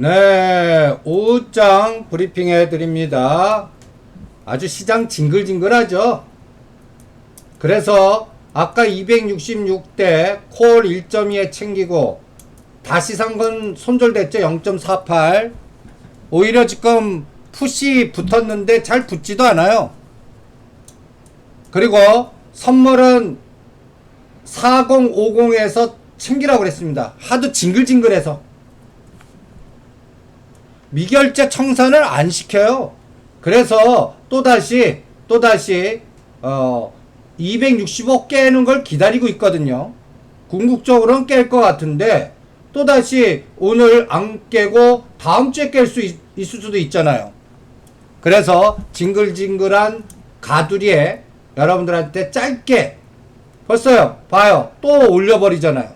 네, 오후장 브리핑 해 드립니다. 아주 시장 징글징글하죠? 그래서 아까 266대 콜 1.2에 챙기고 다시 산 건 손절됐죠? 0.48. 오히려 지금 푸시 붙었는데 잘 붙지도 않아요. 그리고 선물은 4050에서 챙기라고 그랬습니다. 하도 징글징글해서. 미결제 청산을 안 시켜요. 그래서 또다시, 또다시, 어, 265 깨는 걸 기다리고 있거든요. 궁극적으로는 깰 것 같은데, 또다시 오늘 안 깨고 다음 주에 깰 수 있을 수도 있잖아요. 그래서 징글징글한 가두리에 여러분들한테 짧게 벌써요. 봐요. 또 올려버리잖아요.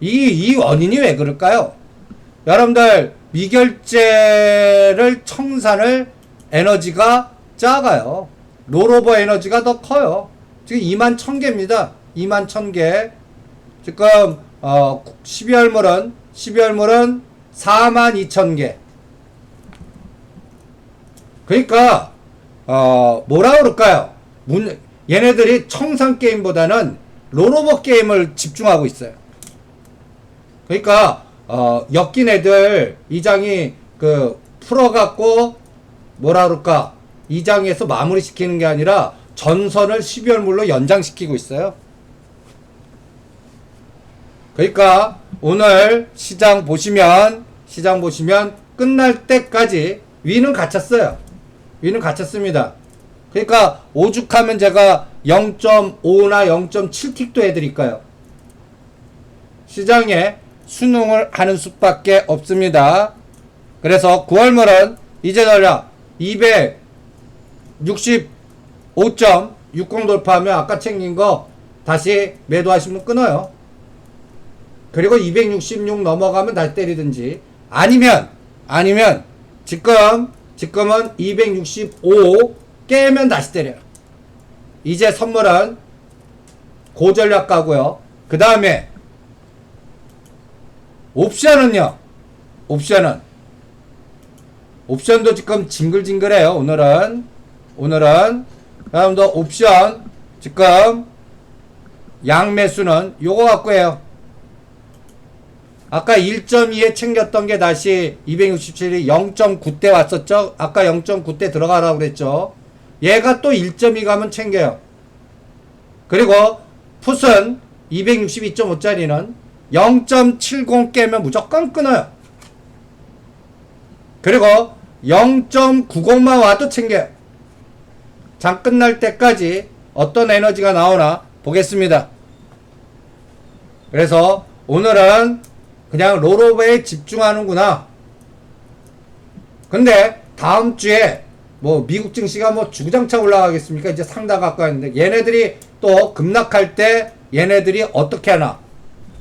이, 이 원인이 왜 그럴까요? 여러분들, 미결제를 청산을 에너지가 작아요. 롤오버 에너지가 더 커요. 지금 2만 1000개입니다. 2만 1000개. 지금, 어, 12월물은, 12월물은 4만 2000개. 그러니까, 어, 뭐라 그럴까요? 문, 얘네들이 청산 게임보다는 롤오버 게임을 집중하고 있어요. 그러니까 어, 엮인 애들 이장이 그 풀어갖고 뭐라 그럴까 이장에서 마무리 시키는 게 아니라 전선을 12월물로 연장시키고 있어요. 그러니까 오늘 시장 보시면 시장 보시면 끝날 때까지 위는 갇혔어요. 위는 갇혔습니다. 그러니까 오죽하면 제가 0.5나 0.7틱도 해드릴까요? 시장에 순응을 하는 수밖에 없습니다. 그래서 9월물은 이제 전략 265.60 돌파하면 아까 챙긴 거 다시 매도하시면 끊어요. 그리고 266 넘어가면 다시 때리든지 아니면 아니면 지금 지금은 265 깨면 다시 때려요. 이제 선물은 고전략 가고요. 그 다음에 옵션은요. 옵션은 옵션도 지금 징글징글해요. 오늘은 오늘은 여러분들 옵션 지금 양매수는 요거 갖고 해요. 아까 1.2에 챙겼던 게 다시 267이 0.9대 왔었죠? 아까 0.9대 들어가라고 그랬죠? 얘가 또 1.2 가면 챙겨요. 그리고 풋은 262.5짜리는 0.70 깨면 무조건 끊어요. 그리고 0.90만 와도 챙겨요. 장 끝날 때까지 어떤 에너지가 나오나 보겠습니다. 그래서 오늘은 그냥 롤오버에 집중하는구나. 근데 다음 주에 뭐 미국 증시가 뭐 주구장창 올라가겠습니까? 이제 상당 가까이 있는데 얘네들이 또 급락할 때 얘네들이 어떻게 하나?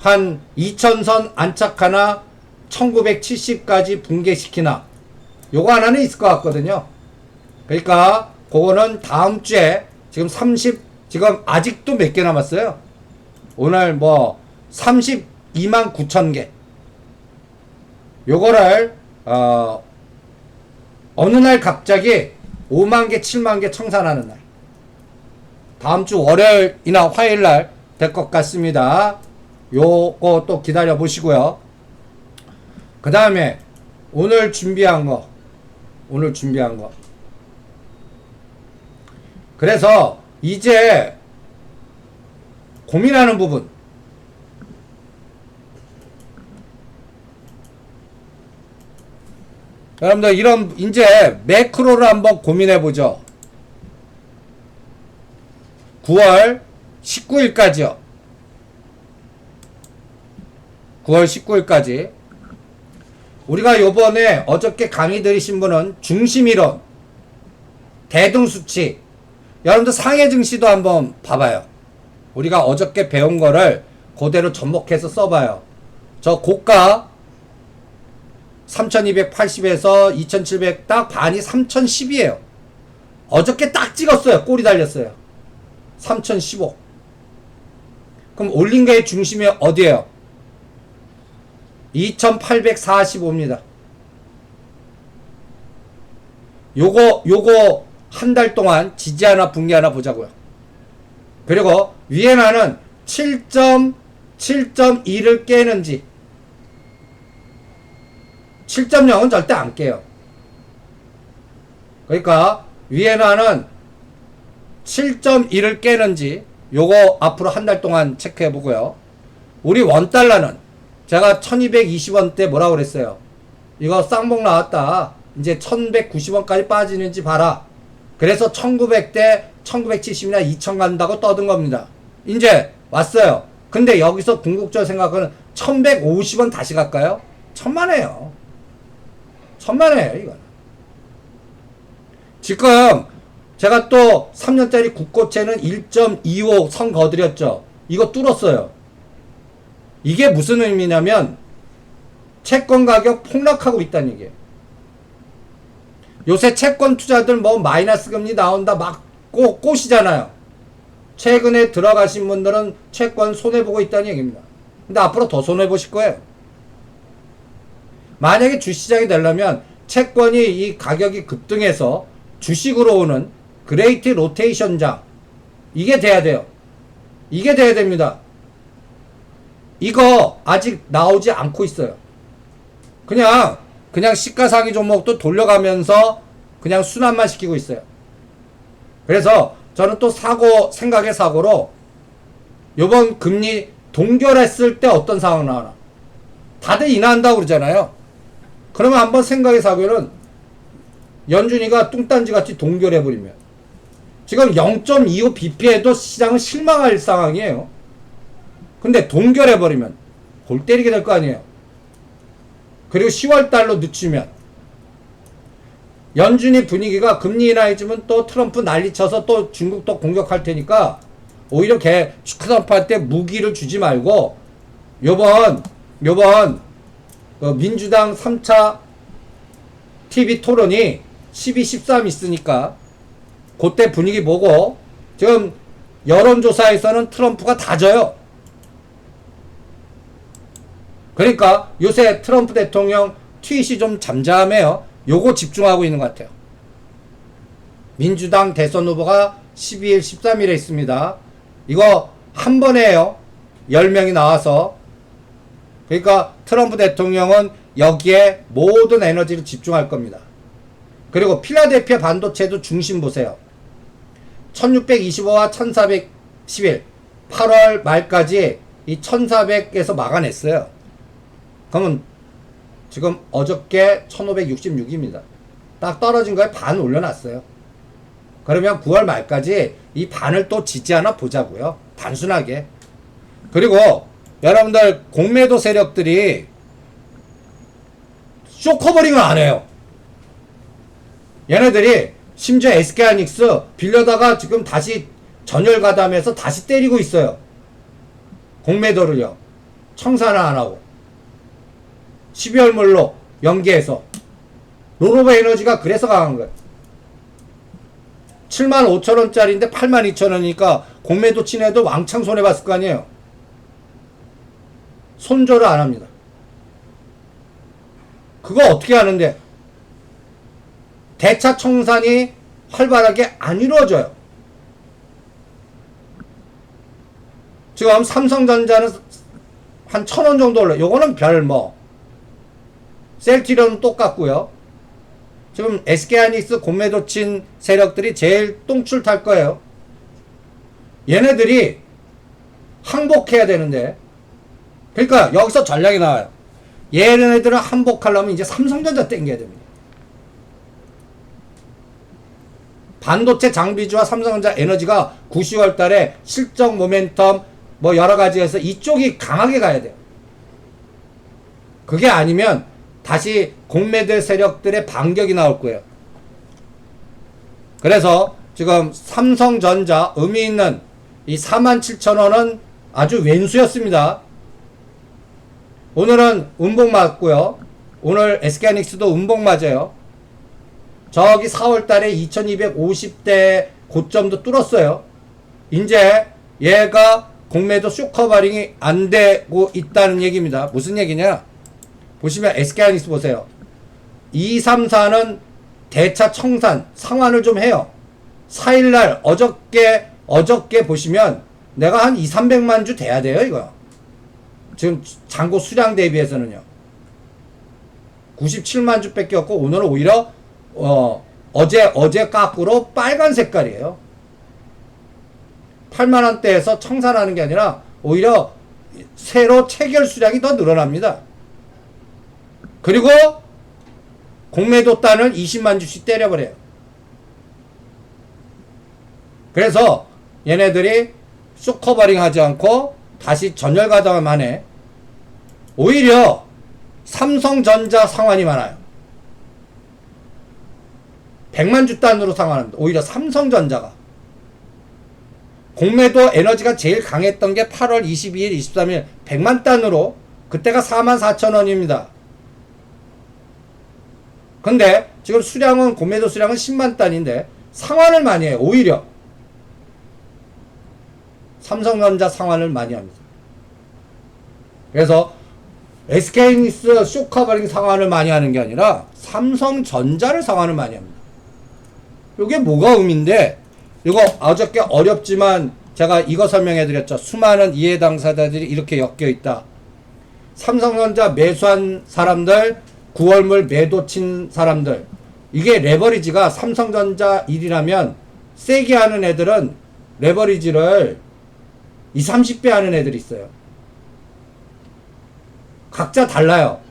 한 2000선 안착하나 1970까지 붕괴시키나 요거 하나는 있을 것 같거든요. 그러니까 그거는 다음 주에 지금 30 지금 아직도 몇 개 남았어요. 오늘 뭐 32만 9천 개. 요거를 어 어느 날 갑자기 5만 개, 7만 개 청산하는 날. 다음 주 월요일이나 화요일 날 될 것 같습니다. 요거 또 기다려 보시고요. 그 다음에 오늘 준비한 거. 오늘 준비한 거. 그래서 이제 고민하는 부분. 여러분들 이런 이제 매크로를 한번 고민해 보죠. 9월 19일까지요. 9월 19일까지. 우리가 요번에 어저께 강의 들으신 분은 중심이론, 대등수치, 여러분들 상해 증시도 한번 봐봐요. 우리가 어저께 배운 거를 그대로 접목해서 써봐요. 저 고가 3280에서 2700 딱 반이 3010이에요. 어저께 딱 찍었어요. 꼬리 달렸어요. 3015. 그럼 올린가의 중심이 어디예요? 2845입니다. 요거 요거 한 달 동안 지지 하나 붕괴 하나 보자고요. 그리고 위에나는 7.7.2를 깨는지 7.0은 절대 안 깨요. 그러니까 위에나는 7.1을 깨는지 요거 앞으로 한 달 동안 체크해 보고요. 우리 원달러는 제가 1220원대 뭐라고 그랬어요. 이거 쌍봉 나왔다. 이제 1190원까지 빠지는지 봐라. 그래서 1900대 1970이나 2000 간다고 떠든 겁니다. 이제 왔어요. 근데 여기서 궁극적으로 생각하는 1150원 다시 갈까요? 천만에요. 천만에요, 이건. 지금 제가 또 3년짜리 국고채는 1.25 선 거드렸죠. 이거 뚫었어요. 이게 무슨 의미냐면 채권 가격 폭락하고 있다는 얘기예요. 요새 채권 투자들 뭐 마이너스 금리 나온다 막 꼬, 꼬시잖아요. 최근에 들어가신 분들은 채권 손해보고 있다는 얘기입니다. 근데 앞으로 더 손해보실 거예요. 만약에 주시장이 되려면 채권이 이 가격이 급등해서 주식으로 오는 그레이트 로테이션장 이게 돼야 돼요. 이게 돼야 됩니다. 이거 아직 나오지 않고 있어요. 그냥 그냥 시가상위 종목도 돌려가면서 그냥 순환만 시키고 있어요. 그래서 저는 또 사고 생각의 사고로 요번 금리 동결했을 때 어떤 상황 나오나 다들 인하한다고 그러잖아요. 그러면 한번 생각의 사고는 연준이가 뚱딴지 같이 동결해 버리면 지금 0.25 BP에도 시장은 실망할 상황이에요. 근데 동결해버리면 골 때리게 될 거 아니에요. 그리고 10월 달로 늦추면 연준이 분위기가 금리 인하해주면 또 트럼프 난리쳐서 또 중국도 공격할 테니까 오히려 걔 트럼프한테 무기를 주지 말고 요번 요번 그 민주당 3차 TV 토론이 12, 13 있으니까 그때 분위기 보고 지금 여론조사에서는 트럼프가 다 져요. 그러니까 요새 트럼프 대통령 트윗이 좀 잠잠해요. 요거 집중하고 있는 것 같아요. 민주당 대선 후보가 12일, 13일에 있습니다. 이거 한 번에요. 10명이 나와서. 그러니까 트럼프 대통령은 여기에 모든 에너지를 집중할 겁니다. 그리고 필라델피아 반도체도 중심 보세요. 1625와 1411 8월 말까지 이 1400에서 막아냈어요. 그러면 지금 어저께 1566입니다. 딱 떨어진 거에 반 올려놨어요. 그러면 9월 말까지 이 반을 또 짓지 않아 보자고요. 단순하게. 그리고 여러분들 공매도 세력들이 쇼커버링을 안 해요. 얘네들이 심지어 SK하이닉스 빌려다가 지금 다시 전열 가담해서 다시 때리고 있어요. 공매도를요. 청산을 안 하고. 12월 물로 연계해서. 로로버 에너지가 그래서 강한 거예요. 7만 5천 원짜리인데 8만 2천 원이니까 공매도 친해도 왕창 손해 봤을 거 아니에요. 손절을 안 합니다. 그거 어떻게 하는데? 대차 청산이 활발하게 안 이루어져요. 지금 삼성전자는 한 천 원 정도 올라. 요거는 별 뭐. 셀티론은 똑같고요. 지금 SK하이닉스 공매도 친 세력들이 제일 똥줄 탈 거예요. 얘네들이 항복해야 되는데. 그러니까 여기서 전략이 나와요. 얘네들은 항복하려면 이제 삼성전자 땡겨야 됩니다. 반도체 장비주와 삼성전자 에너지가 9, 10월 달에 실적 모멘텀 뭐 여러 가지에서 이쪽이 강하게 가야 돼요. 그게 아니면 다시 공매대 세력들의 반격이 나올 거예요. 그래서 지금 삼성전자 의미 있는 이 47,000원은 아주 왼수였습니다. 오늘은 운봉 맞고요. 오늘 SK하이닉스도 운봉 맞아요. 저기 4월 달에 2250대 고점도 뚫었어요. 이제 얘가 공매도 쇼커버링이 안 되고 있다는 얘기입니다. 무슨 얘기냐? 보시면 SK하이닉스 보세요. 2, 3, 4는 대차 청산 상환을 좀 해요. 4일날 어저께 어저께 보시면 내가 한 2, 300만 주 돼야 돼요 이거. 지금 잔고 수량 대비해서는요. 97만 주 뺏겼고 오늘은 오히려 어, 어제 어제 깎으로 빨간 색깔이에요. 8만 원대에서 청산하는 게 아니라 오히려 새로 체결 수량이 더 늘어납니다. 그리고 공매도 단을 20만 주씩 때려버려요. 그래서 얘네들이 쇼커버링 하지 않고 다시 전열 가담만 해. 오히려 삼성전자 상환이 많아요. 100만 주 단으로 상환합니다. 오히려 삼성전자가. 공매도 에너지가 제일 강했던 게 8월 22일, 23일 100만 단으로 그때가 4만 4천 원입니다. 근데 지금 수량은 공매도 수량은 10만 단인데 상환을 많이 해요. 오히려 삼성전자 상환을 많이 합니다. 그래서 SK니스 쇼커버링 상환을 많이 하는 게 아니라 삼성전자를 상환을 많이 합니다. 이게 뭐가 의미인데 이거 어저께 어렵지만 제가 이거 설명해 드렸죠. 수많은 이해 당사자들이 이렇게 엮여 있다. 삼성전자 매수한 사람들, 9월물 매도 친 사람들. 이게 레버리지가 삼성전자 1이라면 세게 하는 애들은 레버리지를 20, 30배 하는 애들이 있어요. 각자 달라요.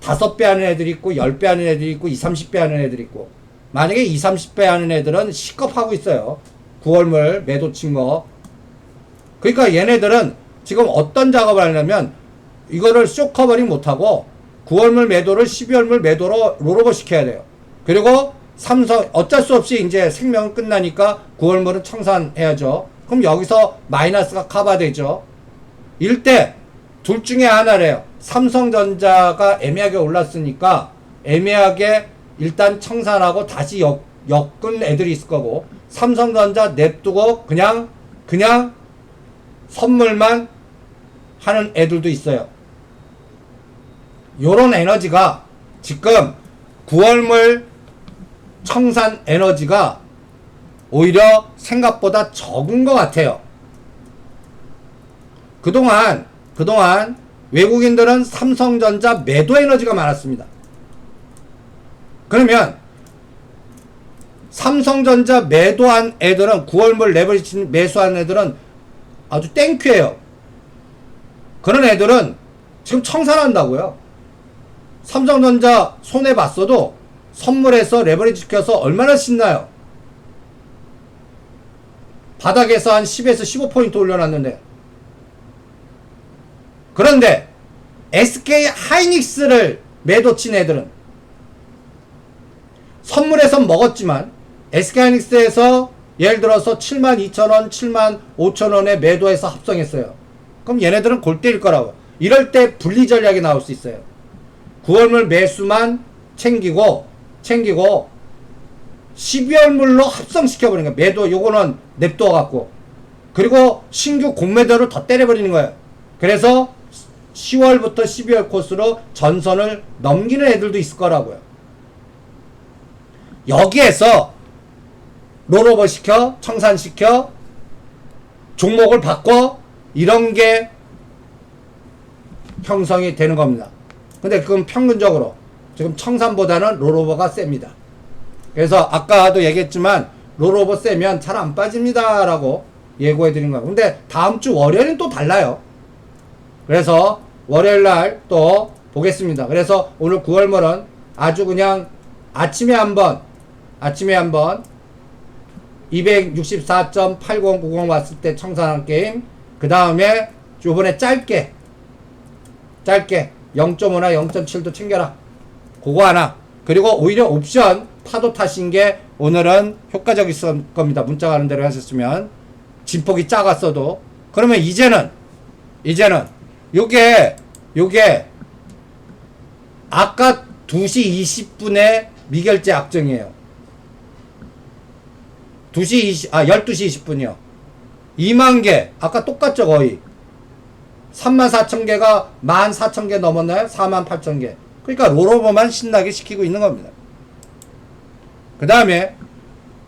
5배 하는 애들이 있고, 10배 하는 애들이 있고, 20, 30배 하는 애들이 있고. 만약에 20, 30배 하는 애들은 시겁하고 있어요. 9월물 매도 친 거. 그러니까 얘네들은 지금 어떤 작업을 하냐면, 이거를 쇼커버링 못하고, 9월물 매도를 12월물 매도로 롤오버 시켜야 돼요. 그리고 삼성, 어쩔 수 없이 이제 생명은 끝나니까 9월물은 청산해야죠. 그럼 여기서 마이너스가 커버되죠. 일대 둘 중에 하나래요. 삼성전자가 애매하게 올랐으니까 애매하게 일단 청산하고 다시 역, 엮은 애들이 있을 거고 삼성전자 냅두고 그냥 그냥 선물만 하는 애들도 있어요. 요런 에너지가 지금 9월물 청산 에너지가 오히려 생각보다 적은 것 같아요. 그동안, 그동안 외국인들은 삼성전자 매도 에너지가 많았습니다. 그러면 삼성전자 매도한 애들은 9월물 레버리지 매수한 애들은 아주 땡큐예요. 그런 애들은 지금 청산한다고요. 삼성전자 손해 봤어도 선물해서 레버리지 시켜서 얼마나 신나요? 바닥에서 한 10에서 15포인트 올려놨는데. 그런데 SK 하이닉스를 매도 친 애들은 선물해서 먹었지만 SK 하이닉스에서 예를 들어서 7만 2천 원, 7만 5천 원에 매도해서 합성했어요. 그럼 얘네들은 골 때릴 거라고. 이럴 때 분리 전략이 나올 수 있어요. 9월물 매수만 챙기고 챙기고 12월물로 합성시켜 버리는 거야. 매도 요거는 냅둬 갖고 그리고 신규 공매도를 더 때려 버리는 거예요. 그래서 10월부터 12월 코스로 전선을 넘기는 애들도 있을 거라고요. 여기에서 롤오버 시켜, 청산 시켜, 종목을 바꿔, 이런 게 형성이 되는 겁니다. 근데 그건 평균적으로 지금 청산보다는 롤오버가 셉니다. 그래서 아까도 얘기했지만 롤오버 세면 잘 안 빠집니다라고 예고해 드린 거예요. 근데 다음 주 월요일은 또 달라요. 그래서 월요일 날 또 보겠습니다. 그래서 오늘 9월말은 아주 그냥 아침에 한번 아침에 한번 264.8090 왔을 때 청산한 게임 그 다음에 요번에 짧게 짧게 0.5나 0.7도 챙겨라 그거 하나 그리고 오히려 옵션 파도 타신 게 오늘은 효과적일 겁니다 문자 가는 대로 하셨으면 진폭이 작았어도 그러면 이제는 이제는 요게 요게 아까 2시 20분에 미결제 악정이에요 2시 20, 아, 12시 20분이요. 2만 개. 아까 똑같죠, 거의. 3만 4천 개가 1만 4천 개 넘었나요? 4만 8천 개. 그러니까 롤오버만 신나게 시키고 있는 겁니다. 그 다음에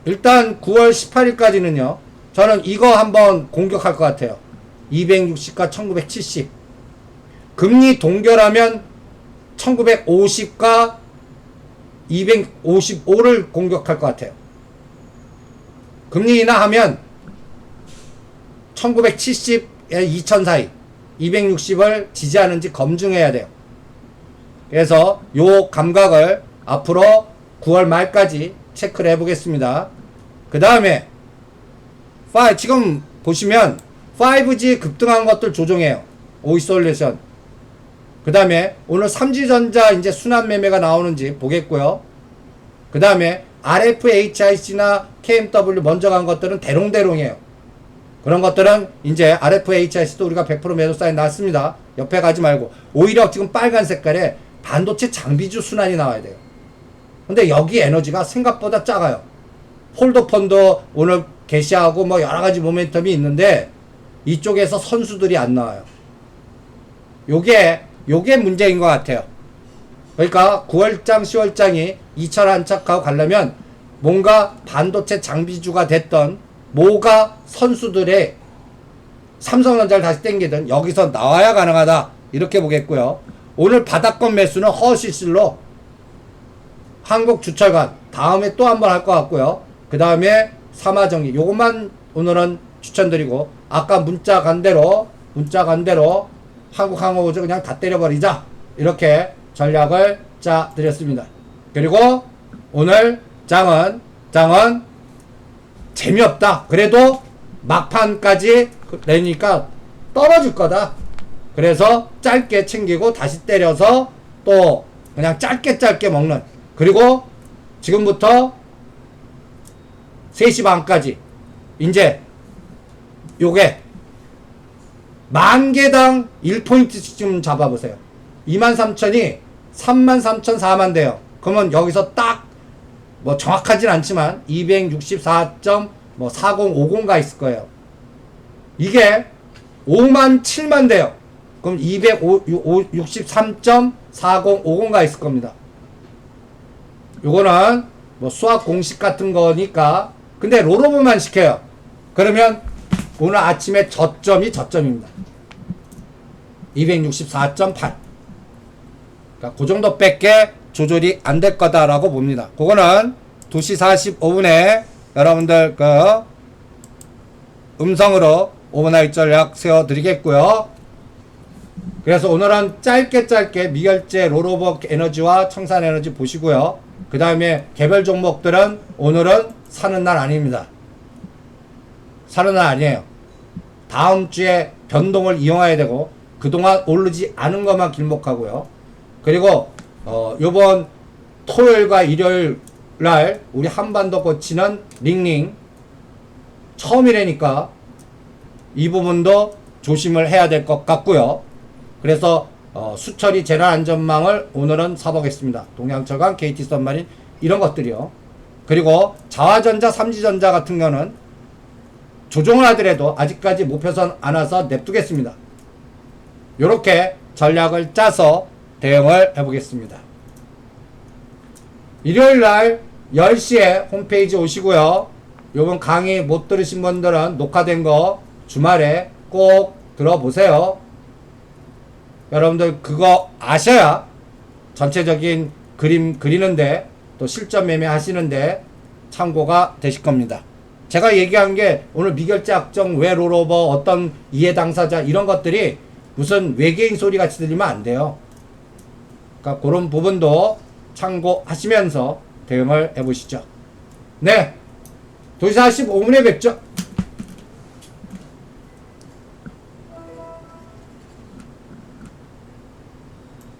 일단 9월 18일까지는요. 저는 이거 한번 공격할 것 같아요. 260과 1970. 금리 동결하면 1950과 255를 공격할 것 같아요. 금리 인하하면 1970에 2000 사이 260을 지지하는지 검증해야 돼요. 그래서 요 감각을 앞으로 9월 말까지 체크를 해보겠습니다. 그 다음에 지금 보시면 5G 급등한 것들 조정해요. 오이솔레이션. 그 다음에 오늘 삼지전자 이제 순환 매매가 나오는지 보겠고요. 그 다음에 RFHIC나 KMW 먼저 간 것들은 대롱대롱이에요. 그런 것들은 이제 RFHIC도 우리가 100% 매도 사인 났습니다. 옆에 가지 말고 오히려 지금 빨간 색깔에 반도체 장비주 순환이 나와야 돼요. 근데 여기 에너지가 생각보다 작아요. 폴더 펀드 오늘 게시하고 뭐 여러 가지 모멘텀이 있는데 이쪽에서 선수들이 안 나와요. 요게 요게 문제인 것 같아요. 그러니까 9월장, 10월장이 2천 한착하고 가려면 뭔가 반도체 장비주가 됐던 뭐가 선수들의 삼성전자를 다시 땡기든 여기서 나와야 가능하다 이렇게 보겠고요. 오늘 바닥권 매수는 허시실로 한국 주철관 다음에 또 한 번 할 것 같고요. 그 다음에 삼화정리 요것만 오늘은 추천드리고 아까 문자 간 대로 문자 간 대로 한국항공우주 그냥 다 때려버리자 이렇게 전략을 짜 드렸습니다. 그리고 오늘 장은 장은 재미없다. 그래도 막판까지 내니까 떨어질 거다. 그래서 짧게 챙기고 다시 때려서 또 그냥 짧게 짧게 먹는 그리고 지금부터 3시 반까지 이제 요게 만 개당 1포인트씩 좀 잡아보세요. 23,000이 33,000, 4만 돼요. 그러면 여기서 딱 뭐 정확하진 않지만 264.뭐 4050가 있을 거예요. 이게 5만 7만 돼요. 그럼 263.4050가 있을 겁니다. 요거는 뭐 수학 공식 같은 거니까 근데 롤오버만 시켜요. 그러면 오늘 아침에 저점이 저점입니다. 264.8. 그러니까 그 정도밖에 조절이 안 될 거다라고 봅니다. 그거는 2시 45분에 여러분들 그 음성으로 오버나이트 전략 세워드리겠고요. 그래서 오늘은 짧게 짧게 미결제 롤오버 에너지와 청산 에너지 보시고요. 그 다음에 개별 종목들은 오늘은 사는 날 아닙니다. 사는 날 아니에요. 다음 주에 변동을 이용해야 되고 그동안 오르지 않은 것만 길목하고요. 그리고 어 요번 토요일과 일요일 날 우리 한반도 거치는 링링 처음이라니까 이 부분도 조심을 해야 될 것 같고요. 그래서 어, 수처리 재난 안전망을 오늘은 사보겠습니다. 동양철강, KT 썸마린 이런 것들이요. 그리고 자화전자, 삼지전자 같은 거는 조정을 하더라도 아직까지 목표선 안 와서 냅두겠습니다. 이렇게 전략을 짜서 대응을 해보겠습니다. 일요일 날 10시에 홈페이지 오시고요. 요번 강의 못 들으신 분들은 녹화된 거 주말에 꼭 들어보세요. 여러분들 그거 아셔야 전체적인 그림 그리는데 또 실전 매매 하시는데 참고가 되실 겁니다. 제가 얘기한 게 오늘 미결제 확정 왜 롤오버 어떤 이해 당사자 이런 것들이 무슨 외계인 소리 같이 들리면 안 돼요. 그러니까 그런 부분도 참고하시면서 대응을 해보시죠. 네. 도시 45분에 뵙죠.